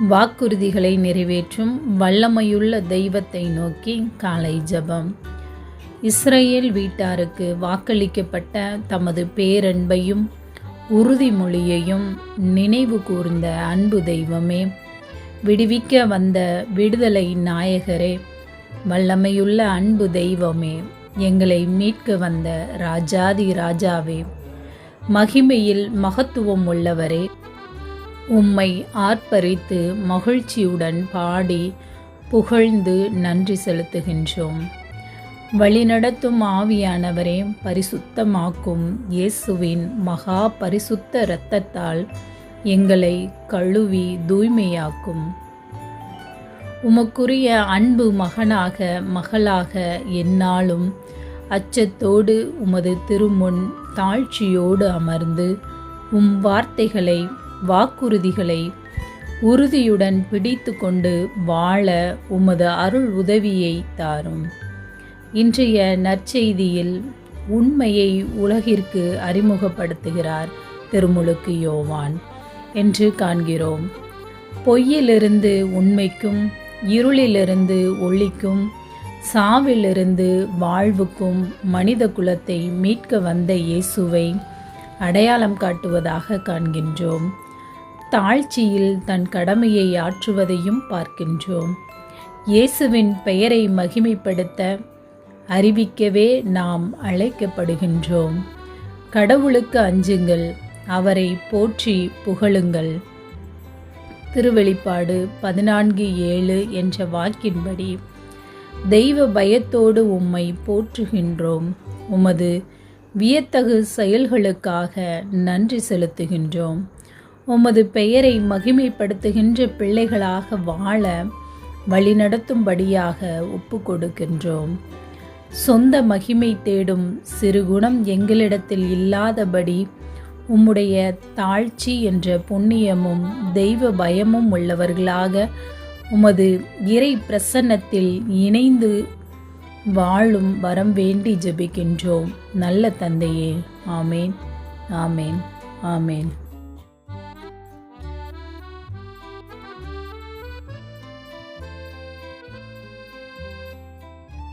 வாக்குறுதிகளை நிறைவேற்றும் வல்லமையுள்ள தெய்வத்தை நோக்கி காலை ஜெபம். இஸ்ரேல் வீட்டாருக்கு வாக்களிக்கப்பட்ட தமது பேரன்பையும் உறுதிமொழியையும் நினைவு கூர்ந்த அன்பு தெய்வமே விடுவிக்க வந்த விடுதலை நாயகரே வல்லமையுள்ள அன்பு தெய்வமே எங்களை மீட்க வந்த ராஜாதி ராஜாவே மகிமையில் மகத்துவம் உள்ளவரே உம்மை ஆர்ப்பரித்து மகிழ்ச்சியுடன் பாடி புகழ்ந்து நன்றி செலுத்துகின்றோம். வழிநடத்தும் ஆவியானவரே பரிசுத்தமாக்கும் இயேசுவின் மகா பரிசுத்த இரத்தத்தால் எங்களை கழுவி தூய்மையாக்கும். உமக்குரிய அன்பு மகனாக மகளாக எந்நாளும் அச்சத்தோடு உமது திருமுன் தாழ்ச்சியோடு அமர்ந்து உம் வார்த்தைகளை வாக்குறுதிகளை உறுதியுடன் பிடித்து கொண்டு வாழ உமது அருள் உதவியை தாரும். இன்றைய நற்செய்தியில் உண்மையை உலகிற்கு அறிமுகப்படுத்துகிறார் திருமுழுக்கு யோவான். என்று காண்கிறோம். பொய்யிலிருந்து உண்மைக்கும் இருளிலிருந்து ஒளிக்கும் சாவிலிருந்து வாழ்வுக்கும் மனித குலத்தை மீட்க வந்த இயேசுவை அடையாளம் காட்டுவதாக காண்கின்றோம். தாழ்ச்சியில் தன் கடமையை ஆற்றுவதையும் பார்க்கின்றோம். இயேசுவின் பெயரை மகிமைப்படுத்த அறிவிக்கவே நாம் அழைக்கப்படுகின்றோம். கடவுளுக்கு அஞ்சுங்கள் அவரை போற்றி புகழுங்கள். திருவெளிப்பாடு பதினான்கு ஏழு என்ற வாக்கின்படி தெய்வ பயத்தோடு உம்மை போற்றுகின்றோம். உமது வியத்தகு செயல்களுக்காக நன்றி செலுத்துகின்றோம். உமது பெயரை மகிமைப்படுத்துகின்ற பிள்ளைகளாக வாழ வழிநடத்தும்படியாக ஒப்பு கொடுக்கின்றோம் சொந்த மகிமை தேடும் சிறுகுணம் எங்களிடத்தில் இல்லாதபடி உம்முடைய தாழ்ச்சி என்ற புண்ணியமும் தெய்வ பயமும் உள்ளவர்களாக உமது இறை பிரசன்னத்தில் இணைந்து வாழும் வரம் வேண்டி ஜெபிக்கின்றோம். நல்ல தந்தையே. ஆமேன். ஆமேன். ஆமேன்.